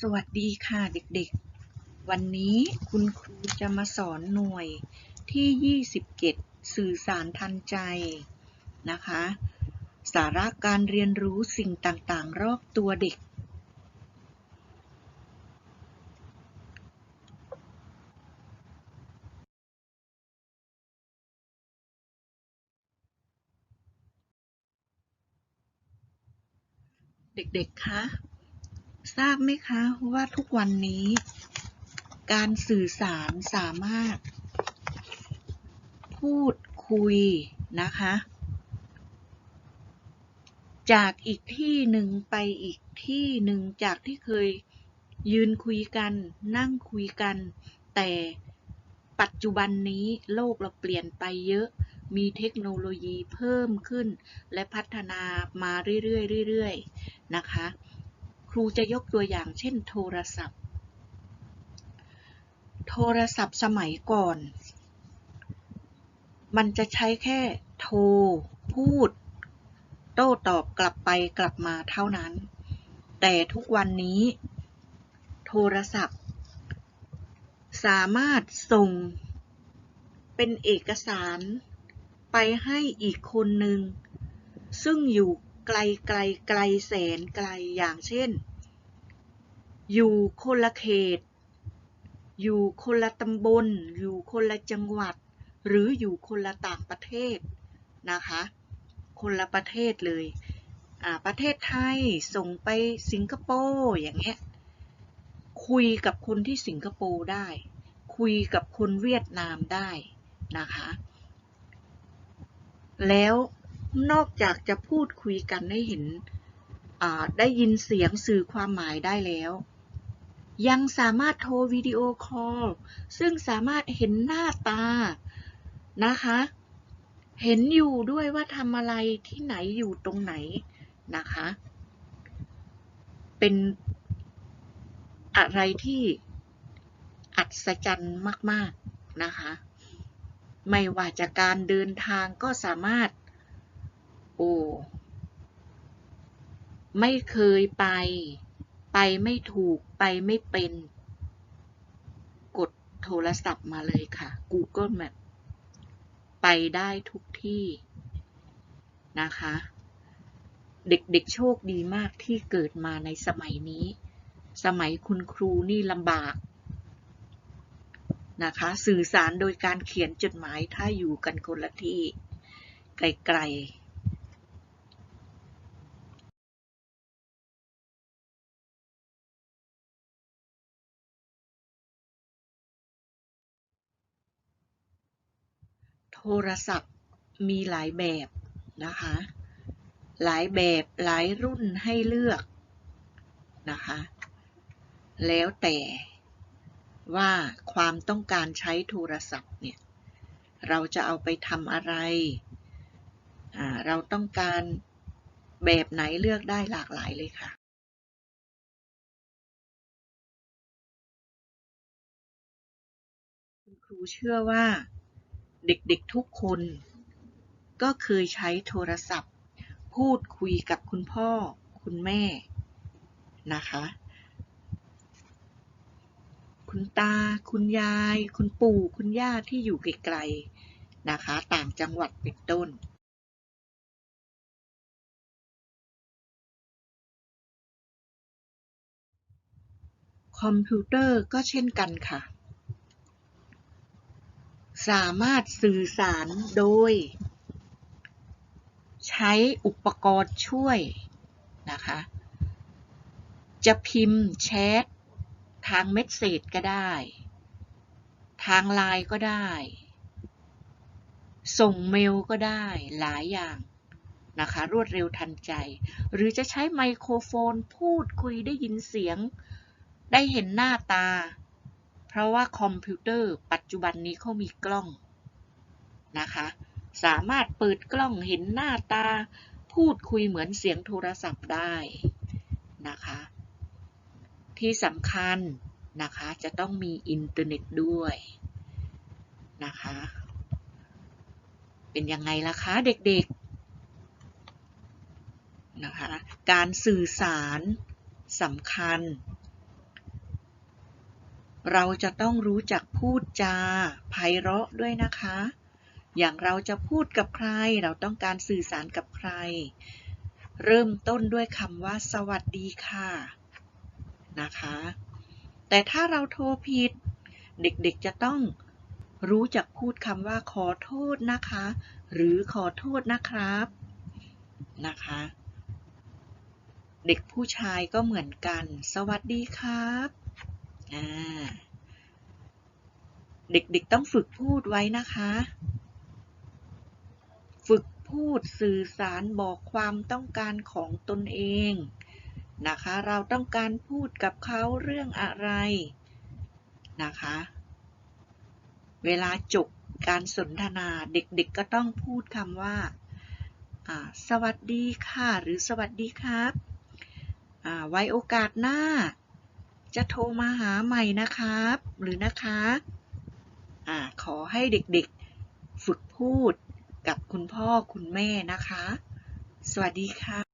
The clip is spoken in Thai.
สวัสดีค่ะเด็กๆ วันนี้คุณครูจะมาสอนหน่วยที่ 27 สื่อสารทันใจนะคะ สาระการเรียนรู้สิ่งต่างๆ รอบตัวเด็ก เด็กๆ คะ ทราบไหมคะว่าทุกวันนี้ การสื่อสารสามารถ พูดคุยนะคะ จากอีกที่หนึ่งไปอีกที่หนึ่งจากที่เคยยืนคุยกันนั่งคุยกัน แต่ปัจจุบันนี้โลกเราเปลี่ยนไปเยอะมีเทคโนโลยีเพิ่มขึ้น และพัฒนามาเรื่อยๆเรื่อยๆนะคะ ครูจะยกตัวอย่างเช่นโทรศัพท์ โทรศัพท์สมัยก่อน มันจะใช้แค่โทร พูด โต้ตอบกลับไปกลับมาเท่านั้น แต่ทุกวันนี้ โทรศัพท์ สามารถส่ง เป็นเอกสาร ไปให้อีกคนหนึ่งซึ่งอยู่ ไกลไกลไกลแสนไกลอย่างเช่น อยู่คนละเขต อยู่คนละตำบล อยู่คนละจังหวัด หรืออยู่คนละต่างประเทศนะคะ คนละประเทศเลยอ่าประเทศไทยส่งไปสิงคโปร์อย่างเงี้ยคุยกับคนที่สิงคโปร์ได้ คุยกับคนเวียดนามได้นะคะ แล้ว นอกจากจะพูดคุยกันได้เห็นได้ยินเสียงสื่อความหมายได้แล้ว ยังสามารถโทรวิดีโอคอลซึ่งสามารถเห็นหน้าตานะคะ เห็นอยู่ด้วยว่าทำอะไรที่ไหนอยู่ตรงไหนนะคะ เป็นอะไรที่อัศจรรย์มาก ๆ นะคะ ไม่ว่าจะการเดินทางก็สามารถ โอ้ไม่เคยไป ไปไม่ถูก ไปไม่เป็น กดโทรศัพท์มาเลยค่ะ Google Map ไปได้ทุกที่นะคะ เด็กๆโชคดีมากที่เกิดมาในสมัยนี้ สมัยคุณครูนี่ลำบากนะคะ สื่อสารโดยการเขียนจดหมายถ้าอยู่กันคนละที่ไกลๆ โทรศัพท์มีหลายแบบนะคะ หลายแบบหลายรุ่นให้เลือกนะคะ แล้วแต่ว่าความต้องการใช้โทรศัพท์เนี่ย เราจะเอาไปทำอะไร เราต้องการแบบไหนเลือกได้หลากหลายเลยค่ะคุณครูเชื่อว่า เด็กๆทุกคน ก็เคยใช้โทรศัพท์ พูดคุยกับคุณพ่อคุณแม่นะคะ คุณตา คุณยาย คุณปู่คุณย่าที่อยู่ไกลๆนะคะ ต่างจังหวัดเป็นต้นคอมพิวเตอร์ก็เช่นกันค่ะ สามารถสื่อสารโดย ใช้อุปกรณ์ช่วยนะคะ จะพิมพ์แชททางเมสเซจก็ได้ ทางไลน์ก็ได้ ส่งเมลก็ได้หลายอย่างนะคะ รวดเร็วทันใจ หรือจะใช้ไมโครโฟนพูดคุยได้ยินเสียง ได้เห็นหน้าตา เพราะว่าคอมพิวเตอร์ปัจจุบันนี้เขามีกล้องนะคะ สามารถเปิดกล้องเห็นหน้าตา พูดคุยเหมือนเสียงโทรศัพท์ได้นะคะ ที่สำคัญนะคะจะต้องมีอินเทอร์เน็ตด้วยนะคะ เป็นยังไงล่ะคะเด็กๆนะคะ การสื่อสารสำคัญ เราจะต้องรู้จักพูดจาไพเราะด้วยนะคะ อย่างเราจะพูดกับใคร เราต้องการสื่อสารกับใคร เริ่มต้นด้วยคำว่า สวัสดีค่ะนะคะ แต่ถ้าเราโทรผิด เด็กๆจะต้องรู้จักพูดคำว่าขอโทษนะคะ หรือขอโทษนะครับนะคะ เด็กผู้ชายก็เหมือนกัน สวัสดีครับ เด็กๆต้องฝึกพูดไว้นะคะ ฝึกพูดสื่อสารบอกความต้องการของตนเองนะคะ เราต้องการพูดกับเขาเรื่องอะไรนะคะ เวลาจบการสนทนาเด็กๆก็ต้องพูดคำว่า สวัสดีค่ะ หรือสวัสดีครับ ไว้โอกาสหน้า จะโทรมาหาใหม่นะครับ หรือนะคะอ่าขอให้เด็กๆ ฝึกพูดกับคุณพ่อคุณแม่นะคะ สวัสดีค่ะ